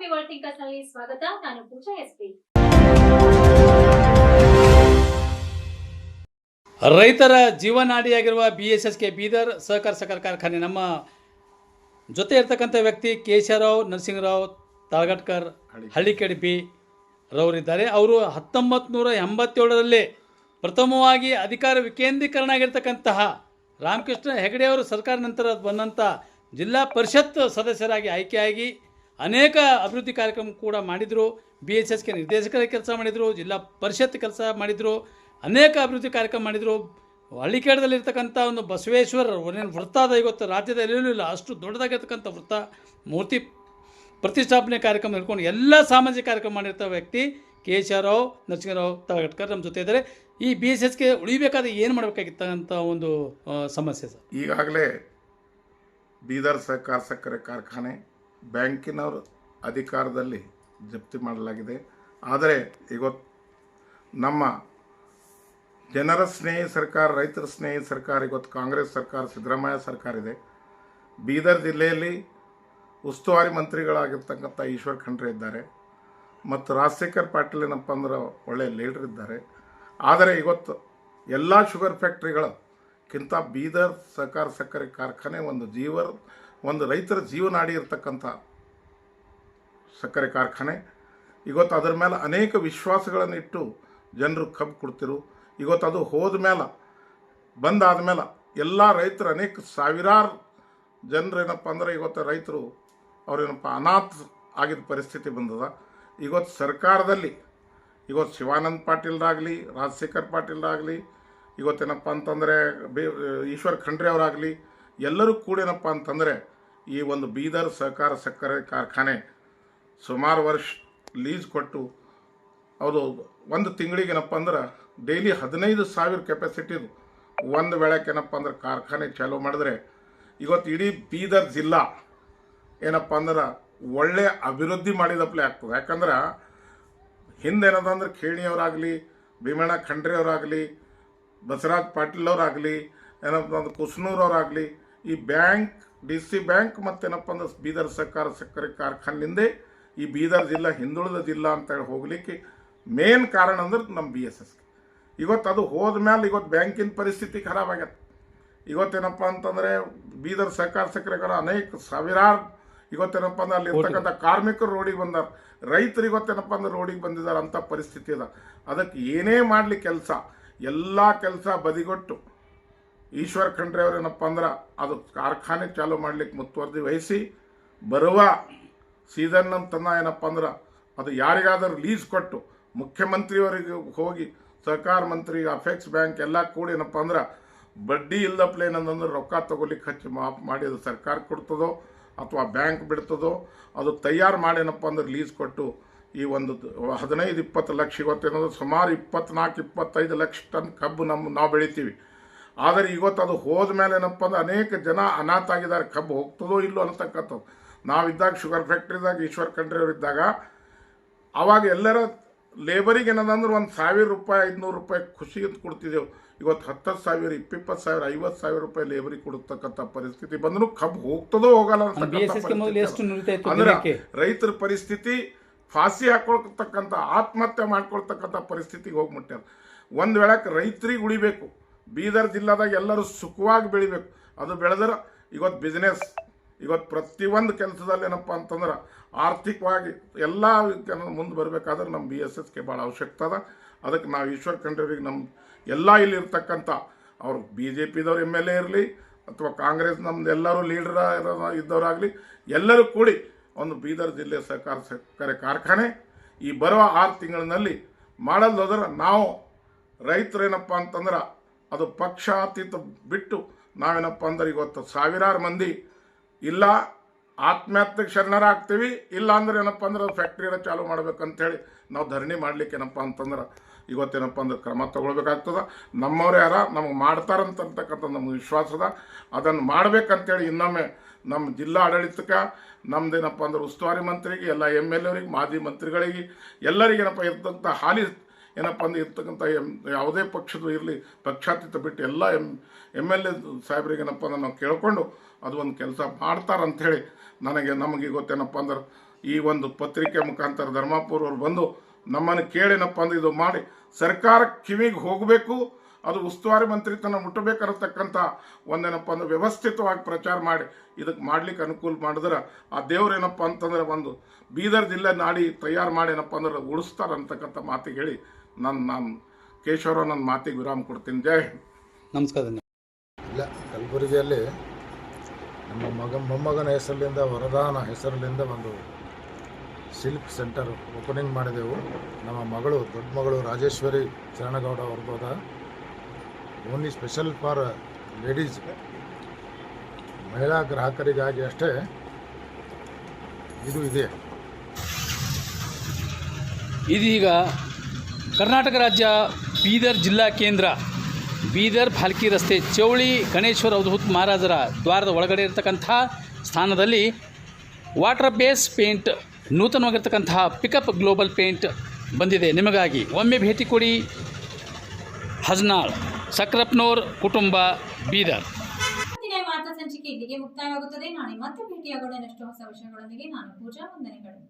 ಮತ್ತೊಮ್ಮೆ ವರ್ಲ್ಡ್ ಥಿಂಕರ್ಸ್ನಲ್ಲಿ ಸ್ವಾಗತ. ನಾನು ಪೂಜಾ ಎಸ್ಪಿ ರೈತರ ಜೀವನಾಡಿಯಾಗಿರುವ B S S K Bidar ಸಹಕಾರ ಸಹಕಾರ ಕಾರ್ಖಾನೆ. ನಮ್ಮ ಜೊತೆ ಇರ್ತಕ್ಕಂಥ ವ್ಯಕ್ತಿ ಕೇಶವರಾವ್ ನರಸಿಂಗರಾವ್ ತಾಳ್ಗಟ್ಕರ್ ಹಳ್ಳಿಕೆಡ್ ಬಿ ರವರಿದ್ದಾರೆ. ಅವರು ಹತ್ತೊಂಬತ್ತು ನೂರ ಎಂಬತ್ತೇಳರಲ್ಲಿ ಪ್ರಥಮವಾಗಿ ಅಧಿಕಾರ ವಿಕೇಂದ್ರೀಕರಣ ಆಗಿರ್ತಕ್ಕಂತಹ ರಾಮಕೃಷ್ಣ ಹೆಗಡೆಯವರು ಸರ್ಕಾರ ನಂತರ ಬಂದಂಥ ಜಿಲ್ಲಾ ಪರಿಷತ್ ಸದಸ್ಯರಾಗಿ ಆಯ್ಕೆಯಾಗಿ ಅನೇಕ ಅಭಿವೃದ್ಧಿ ಕಾರ್ಯಕ್ರಮ ಕೂಡ ಮಾಡಿದರು. ಬಿ ಎಚ್ ಎಸ್ಗೆ ನಿರ್ದೇಶಕರ ಕೆಲಸ ಮಾಡಿದರು, ಜಿಲ್ಲಾ ಪರಿಷತ್ ಕೆಲಸ ಮಾಡಿದರು, ಅನೇಕ ಅಭಿವೃದ್ಧಿ ಕಾರ್ಯಕ್ರಮ ಮಾಡಿದರು. ಹಳ್ಳಿಕೇಡದಲ್ಲಿರ್ತಕ್ಕಂಥ ಒಂದು ಬಸವೇಶ್ವರ ಒಂದೇನು ವೃತ್ತ ಅದ ಇವತ್ತು ರಾಜ್ಯದಲ್ಲಿ ಇಲ್ಲ, ಅಷ್ಟು ದೊಡ್ಡದಾಗಿರ್ತಕ್ಕಂಥ ವೃತ್ತ. ಮೂರ್ತಿ ಪ್ರತಿಷ್ಠಾಪನೆ ಕಾರ್ಯಕ್ರಮ ಹಿಡ್ಕೊಂಡು ಎಲ್ಲ ಸಾಮಾಜಿಕ ಕಾರ್ಯಕ್ರಮ ಮಾಡಿರ್ತ ವ್ಯಕ್ತಿ K H R Rao, Narasimharao Tagatkar ನಮ್ಮ ಜೊತೆ ಇದ್ದಾರೆ. ಈ ಬಿ ಎಸ್ ಎಸ್ಗೆ ಉಳಿಬೇಕಾದ ಏನು ಮಾಡಬೇಕಾಗಿತ್ತ ಒಂದು ಸಮಸ್ಯೆ ಸರ್. ಈಗಾಗಲೇ ಬೀದರ್ ಸಹಕಾರ ಸಕ್ಕರೆ ಕಾರ್ಖಾನೆ ಬ್ಯಾಂಕಿನವರ ಅಧಿಕಾರದಲ್ಲಿ ಜಪ್ತಿ ಮಾಡಲಾಗಿದೆ. ಆದರೆ ಇವತ್ತು ನಮ್ಮ ಜನರ ಸ್ನೇಹಿ ಸರ್ಕಾರ, ರೈತರ ಸ್ನೇಹಿ ಸರ್ಕಾರ ಇವತ್ತು ಕಾಂಗ್ರೆಸ್ ಸರ್ಕಾರ, ಸಿದ್ದರಾಮಯ್ಯ ಸರ್ಕಾರ ಇದೆ. ಬೀದರ್ ಜಿಲ್ಲೆಯಲ್ಲಿ ಉಸ್ತುವಾರಿ ಮಂತ್ರಿಗಳಾಗಿರ್ತಕ್ಕಂಥ ಈಶ್ವರ್ ಖಂಡ್ರೆ ಇದ್ದಾರೆ. ಮತ್ತು ರಾಜಶೇಖರ್ ಪಾಟೀಲ್ ಏನಪ್ಪ ಅಂದ್ರೆ ಒಳ್ಳೆಯ ಲೀಡರ್ ಇದ್ದಾರೆ. ಆದರೆ ಇವತ್ತು ಎಲ್ಲ ಶುಗರ್ ಫ್ಯಾಕ್ಟ್ರಿಗಳಕ್ಕಿಂತ ಬೀದರ್ ಸಹಕಾರ ಸಕ್ಕರೆ ಕಾರ್ಖಾನೆ ಒಂದು ಜೀವ ಒಂದು ರೈತರ ಜೀವನಾಡಿ ಇರತಕ್ಕಂಥ ಸಕ್ಕರೆ ಕಾರ್ಖಾನೆ, ಇವತ್ತು ಅದರ ಮೇಲೆ ಅನೇಕ ವಿಶ್ವಾಸಗಳನ್ನು ಇಟ್ಟು ಜನರು ಕಬ್ಬು ಕೊಡ್ತಿರು. ಇವತ್ತು ಅದು ಹೋದ ಮೇಲೆ, ಬಂದಾದ ಮೇಲೆ ಎಲ್ಲ ರೈತರು ಅನೇಕ ಸಾವಿರಾರು ಜನರು ಏನಪ್ಪ ಅಂದ್ರೆ ಇವತ್ತು ರೈತರು ಅವ್ರೇನಪ್ಪ ಅನಾಥ ಆಗಿದ್ದ ಪರಿಸ್ಥಿತಿ ಬಂದದ. ಇವತ್ತು ಸರ್ಕಾರದಲ್ಲಿ, ಇವತ್ತು ಶಿವಾನಂದ್ ಪಾಟೀಲ್ರಾಗಲಿ ರಾಜಶೇಖರ್ ಪಾಟೀಲ್ರಾಗಲಿ ಇವತ್ತೇನಪ್ಪ ಅಂತಂದರೆ ಬೇ, ಈಶ್ವರ್ ಖಂಡ್ರೆ ಅವರಾಗಲಿ ಎಲ್ಲರೂ ಕೂಡ ಏನಪ್ಪ ಅಂತಂದರೆ ಈ ಒಂದು ಬೀದರ್ ಸಹಕಾರ ಸಕ್ಕರೆ ಕಾರ್ಖಾನೆ ಸುಮಾರು ವರ್ಷ ಲೀಸ್ ಕೊಟ್ಟು ಅದು ಒಂದು ತಿಂಗಳಿಗೆ ಏನಪ್ಪ ಅಂದ್ರೆ ಡೈಲಿ ಹದಿನೈದು ಸಾವಿರ ಕೆಪಾಸಿಟಿದು ಒಂದು ಏನಪ್ಪ ಅಂದ್ರೆ ಕಾರ್ಖಾನೆ ಚಾಲೂ ಮಾಡಿದ್ರೆ ಇವತ್ತು ಇಡೀ ಬೀದರ್ ಜಿಲ್ಲಾ ಏನಪ್ಪ ಅಂದ್ರೆ ಒಳ್ಳೆಯ ಅಭಿವೃದ್ಧಿ ಮಾಡಿದಪ್ಲೆ ಆಗ್ತದೆ. ಯಾಕಂದ್ರೆ ಹಿಂದೇನದ ಅಂದ್ರೆ ಖೇಣಿಯವರಾಗಲಿ ಭೀಮಣ್ಣ ಖಂಡ್ರೆಯವರಾಗಲಿ ಬಸವರಾಜ್ ಪಾಟೀಲ್ ಅವರಾಗಲಿ, ಏನಪ್ಪ ಅಂದ್ರೆ ಕುಸ್ನೂರವರಾಗಲಿ ಈ ಬ್ಯಾಂಕ್ ಡಿ ಸಿ ಬ್ಯಾಂಕ್ ಮತ್ತೇನಪ್ಪ ಅಂದ್ರೆ ಬೀದರ್ ಸರ್ಕಾರ ಸಕ್ಕರೆ ಕಾರ್ಖಾನೆಯಿಂದೇ ಈ ಬೀದರ್ ಜಿಲ್ಲಾ ಹಿಂದುಳಿದ ಜಿಲ್ಲಾ ಅಂತೇಳಿ ಹೋಗ್ಲಿಕ್ಕೆ ಮೇನ್ ಕಾರಣ ಅಂದ್ರೆ ನಮ್ಮ ಬಿ ಎಸ್ ಎಸ್ ಇವತ್ತು ಅದು ಹೋದ ಮೇಲೆ ಇವತ್ತು ಬ್ಯಾಂಕಿನ ಪರಿಸ್ಥಿತಿ ಖರಾಬ್ ಆಗತ್ತೆ ಇವತ್ತೇನಪ್ಪ ಅಂತಂದರೆ ಬೀದರ್ ಸಹಕಾರ ಸಕ್ಕರೆಗಳ ಅನೇಕ ಸಾವಿರಾರು ಇವತ್ತೇನಪ್ಪ ಅಂದ್ರೆ ಅಲ್ಲಿ ಇರ್ತಕ್ಕಂಥ ಕಾರ್ಮಿಕರು ರೋಡಿಗೆ ಬಂದಾರ. ರೈತರು ಇವತ್ತೇನಪ್ಪ ಅಂದ್ರೆ ರೋಡಿಗೆ ಬಂದಿದ್ದಾರೆ ಅಂಥ ಪರಿಸ್ಥಿತಿ ಅದ. ಅದಕ್ಕೆ ಏನೇ ಮಾಡಲಿ ಕೆಲಸ ಎಲ್ಲ ಕೆಲಸ ಬದಿಗೊಟ್ಟು ಈಶ್ವರ್ ಖಂಡ್ರೆ ಅವ್ರೇನಪ್ಪ ಅಂದ್ರೆ ಅದು ಕಾರ್ಖಾನೆ ಚಾಲೂ ಮಾಡ್ಲಿಕ್ಕೆ ಮುತುವರ್ಜಿ ವಹಿಸಿ ಬರುವ ಸೀಸನ್ ಅಂತನ ಏನಪ್ಪ ಅಂದ್ರೆ ಅದು ಯಾರಿಗಾದರೂ ಲೀಸ್ ಕೊಟ್ಟು ಮುಖ್ಯಮಂತ್ರಿಯವರಿಗೆ ಹೋಗಿ ಸಹಕಾರ ಮಂತ್ರಿ ಅಫೆಕ್ಸ್ ಬ್ಯಾಂಕ್ ಎಲ್ಲ ಕೂಡಿ ಏನಪ್ಪ ಅಂದ್ರೆ ಬಡ್ಡಿ ಇಲ್ಲದಪ್ಲೆ ಏನಂದ್ರೆ ರೊಕ್ಕ ತಗೊಲಿಕ್ಕೆ ಹಚ್ಚಿ ಮಾಫ್ ಮಾಡಿ ಅದು ಸರ್ಕಾರ ಕೊಡ್ತದೋ ಅಥವಾ ಬ್ಯಾಂಕ್ ಬಿಡ್ತದೋ ಅದು ತಯಾರು ಮಾಡಿ ಏನಪ್ಪ ಅಂದ್ರೆ ಲೀಸ್ ಕೊಟ್ಟು ಈ ಒಂದು ಹದಿನೈದು ಇಪ್ಪತ್ತು ಲಕ್ಷ ಇವತ್ತೇನಂದ್ರೆ ಸುಮಾರು ಇಪ್ಪತ್ನಾಲ್ಕು ಇಪ್ಪತ್ತೈದು ಲಕ್ಷ ಟನ್ ಕಬ್ಬು ನಮ್ಮ ನಾವು ಬೆಳಿತೀವಿ. ಆದರೆ ಇವತ್ತು ಅದು ಹೋದ ಮೇಲೆ ಏನಪ್ಪ ಅಂದ್ರೆ ಅನೇಕ ಜನ ಅನಾಥ ಆಗಿದ್ದಾರೆ. ಕಬ್ಬು ಹೋಗ್ತದೋ ಇಲ್ಲೋ ಅನ್ನತಕ್ಕಂಥದ್ದು. ನಾವಿದ್ದಾಗ ಶುಗರ್ ಫ್ಯಾಕ್ಟ್ರಿದಾಗ ಈಶ್ವರ್ ಅವ್ರು ಇದ್ದಾಗ ಅವಾಗ ಎಲ್ಲರ ಲೇಬರಿಗೆ ಏನದಂದ್ರೆ ಒಂದು ಸಾವಿರ ರೂಪಾಯಿ ಐದುನೂರು ರೂಪಾಯಿ ಖುಷಿ ಅಂತ ಕೊಡ್ತಿದ್ದೆವು. ಇವತ್ತು ಹತ್ತು ಸಾವಿರ ಇಪ್ಪಿಪ್ಪತ್ತು ಸಾವಿರ ಐವತ್ತು ಸಾವಿರ ರೂಪಾಯಿ ಲೇಬರಿಗೆ ಕೊಡತಕ್ಕಂಥ ಪರಿಸ್ಥಿತಿ ಬಂದರೂ ಕಬ್ಬು ಹೋಗ್ತದೋ ಹೋಗಲ್ಲ ಅಂದ್ರೆ ರೈತರ ಪರಿಸ್ಥಿತಿ ಫಾಸಿ ಹಾಕೊಳ್ತಕ್ಕಂಥ ಆತ್ಮಹತ್ಯೆ ಮಾಡ್ಕೊಳ್ತಕ್ಕಂಥ ಪರಿಸ್ಥಿತಿಗೆ ಹೋಗ್ಬಿಟ್ಟಾರ ಒಂದು ವೇಳಕ್ಕೆ ರೈತರಿಗೆ ಉಳಿಬೇಕು ಬೀದರ್ ಜಿಲ್ಲಾದಾಗ ಎಲ್ಲರೂ ಸುಖವಾಗಿ ಬೆಳಿಬೇಕು. ಅದು ಬೆಳೆದ್ರೆ ಇವತ್ತು ಬಿಸ್ನೆಸ್ ಇವತ್ತು ಪ್ರತಿಯೊಂದು ಕೆಲಸದಲ್ಲಿ ಏನಪ್ಪ ಅಂತಂದ್ರೆ ಆರ್ಥಿಕವಾಗಿ ಎಲ್ಲ ಮುಂದೆ ಬರಬೇಕಾದ್ರೆ ನಮ್ಮ ಬಿ ಎಸ್ ಎಸ್ಗೆ ಭಾಳ ಅವಶ್ಯಕತೆ ಅದ. ಅದಕ್ಕೆ ನಾವು ಈಶ್ವರ್ ಖಂಡ್ರಿಗೆ ನಮ್ಮ ಎಲ್ಲ ಇಲ್ಲಿರ್ತಕ್ಕಂಥ ಅವ್ರು ಬಿ ಜೆ ಪಿದವ್ರು ಎಂ ಎಲ್ ಎ ಇರಲಿ ಅಥವಾ ಕಾಂಗ್ರೆಸ್ ನಮ್ದು ಎಲ್ಲರೂ ಲೀಡರ್ ಇದ್ದವರಾಗಲಿ ಎಲ್ಲರೂ ಕೂಡಿ ಒಂದು ಬೀದರ್ ಜಿಲ್ಲೆ ಸಹಕಾರ ಸಕ್ಕರೆ ಕಾರ್ಖಾನೆ ಈ ಬರುವ ಆರು ತಿಂಗಳಿನಲ್ಲಿ ಮಾಡಲ್ದೋದ್ರೆ ನಾವು ರೈತರೇನಪ್ಪ ಅಂತಂದ್ರೆ ಅದು ಪಕ್ಷಾತೀತ ಬಿಟ್ಟು ನಾವೇನಪ್ಪ ಅಂದ್ರೆ ಇವತ್ತು ಸಾವಿರಾರು ಮಂದಿ ಇಲ್ಲ, ಆತ್ಮಹತ್ಯೆಗೆ ಶರಣರಾಗ್ತೀವಿ, ಇಲ್ಲ ಅಂದ್ರೆ ಏನಪ್ಪ ಅಂದ್ರೆ ಫ್ಯಾಕ್ಟ್ರಿನ ಚಾಲೂ ಮಾಡ್ಬೇಕಂತೇಳಿ ನಾವು ಧರಣಿ ಮಾಡ್ಲಿಕ್ಕೆ ಏನಪ್ಪ ಅಂತಂದ್ರೆ ಇವತ್ತೇನಪ್ಪ ಅಂದ್ರೆ ಕ್ರಮ ತಗೊಳ್ಬೇಕಾಗ್ತದೆ. ನಮ್ಮವ್ರು ಯಾರ? ನಮಗೆ ಮಾಡ್ತಾರಂತಕ್ಕಂಥ ನಮ್ಗೆ ವಿಶ್ವಾಸದ ಅದನ್ನು ಮಾಡ್ಬೇಕಂತೇಳಿ ಇನ್ನೊಮ್ಮೆ ನಮ್ಮ ಜಿಲ್ಲಾ ಆಡಳಿತಕ್ಕೆ ನಮ್ದೇನಪ್ಪ ಅಂದ್ರೆ ಉಸ್ತುವಾರಿ ಮಂತ್ರಿಗೆ, ಎಲ್ಲ ಎಂ ಎಲ್ ಎವ್ರಿಗೆ ಮಾಜಿ ಮಂತ್ರಿಗಳಿಗೆ ಎಲ್ಲರಿಗೇನಪ್ಪ ಇರ್ತಂಥ ಹಾಲಿ ಏನಪ್ಪ ಅಂದ್ರೆ ಇರ್ತಕ್ಕಂಥ ಎಂ ಯಾವುದೇ ಪಕ್ಷದ ಇರಲಿ, ಪಕ್ಷಾತೀತ ಬಿಟ್ಟು ಎಲ್ಲ ಎಂ ಎಂ ಎಲ್ ಎ ಸಾಹೇಬ್ರಿಗೆ ಏನಪ್ಪ ಅಂದ್ರೆ ನಾವು ಕೇಳಿಕೊಂಡು ಅದು ಒಂದು ಕೆಲಸ ಮಾಡ್ತಾರಂಥೇಳಿ ನನಗೆ, ನಮಗೆ ಗೊತ್ತೇನಪ್ಪ ಅಂದ್ರೆ ಈ ಒಂದು ಪತ್ರಿಕೆ ಮುಖಾಂತರ ಧರ್ಮಾಪುರ ಅವರು ಬಂದು ನಮ್ಮನ್ನು ಕೇಳೇನಪ್ಪ ಅಂದ್ರೆ ಇದು ಮಾಡಿ ಸರ್ಕಾರ ಕಿವಿಗೆ ಹೋಗಬೇಕು, ಅದು ಉಸ್ತುವಾರಿ ಮಂತ್ರಿತನ ಮುಟ್ಟಬೇಕಿರತಕ್ಕಂಥ ಒಂದೇನಪ್ಪ ಅಂದ್ರೆ ವ್ಯವಸ್ಥಿತವಾಗಿ ಪ್ರಚಾರ ಮಾಡಿ ಇದಕ್ಕೆ ಮಾಡ್ಲಿಕ್ಕೆ ಅನುಕೂಲ ಮಾಡಿದ್ರೆ ಆ ದೇವ್ರೇನಪ್ಪ ಅಂತಂದ್ರೆ ಒಂದು ಬೀದರ್ ಜಿಲ್ಲೆ ನಾಡಿ ತಯಾರು ಮಾಡಿ ಏನಪ್ಪ ಅಂದ್ರೆ ಉಳಿಸ್ತಾರೆ ಅಂತಕ್ಕಂಥ ಮಾತಿಗೆ ಹೇಳಿ ನಾನು ನಾನು ಕೇಶವರ ನನ್ನ ಮಾತಿಗೆ ವಿರಾಮ ಕೊಡ್ತೀನಿ ಜೈ ಹಿಂದ್. ನಮಸ್ಕಾರ. ಇಲ್ಲ ಕಲಬುರಗಿಯಲ್ಲಿ ನಮ್ಮ ಮಗ ಮೊಮ್ಮಗನ ಹೆಸರಿನಿಂದ ವರದಾನ ಹೆಸರಿನಿಂದ ಒಂದು ಸಿಲ್ಕ್ ಸೆಂಟರ್ ಓಪನಿಂಗ್ ಮಾಡಿದೆವು ನಮ್ಮ ಮಗಳು ದೊಡ್ಡ ಮಗಳು ರಾಜೇಶ್ವರಿ ಚರಣಗೌಡ ಅವ್ರಬೋದ ಓನ್ಲಿ ಸ್ಪೆಷಲ್ ಫಾರ್ ಲೇಡೀಸ್ ಮಹಿಳಾ ಗ್ರಾಹಕರಿಗಾಗಿ ಅಷ್ಟೇ ಇದು ಇದೆ ಇದೀಗ ಕರ್ನಾಟಕ ರಾಜ್ಯ ಬೀದರ್ ಜಿಲ್ಲಾ ಕೇಂದ್ರ ಬೀದರ್ ಫಾಲ್ಕಿ ರಸ್ತೆ ಚೌಳಿ ಗಣೇಶ್ವರ ಅವಧೂತ್ ಮಹಾರಾಜರ ದ್ವಾರದ ಒಳಗಡೆ ಇರತಕ್ಕಂಥ ಸ್ಥಾನದಲ್ಲಿ ವಾಟರ್ ಬೇಸ್ ಪೇಂಟ್, ನೂತನವಾಗಿರ್ತಕ್ಕಂತಹ ಪಿಕಪ್ ಗ್ಲೋಬಲ್ ಪೇಂಟ್ ಬಂದಿದೆ. ನಿಮಗಾಗಿ ಒಮ್ಮೆ ಭೇಟಿ ಕೊಡಿ. ಹಜ್ನಾಳ್, ಸಕ್ರಪ್ನೋರ್ ಕುಟುಂಬ, ಬೀದರ್. ವಾರ್ತಾ ಸಂಚಿಕೆ ಇಲ್ಲಿಗೆ ಮುಕ್ತಾಯವಾಗುತ್ತದೆ. ನಾಳೆ ಮತ್ತೆ ಭೇಟಿಯಾಗೋಣ. ಹೊಸ ವಿಷಯಗಳೊಂದಿಗೆ ನಾನು ಪೂಜಾ ವಂದನೆಗಳು.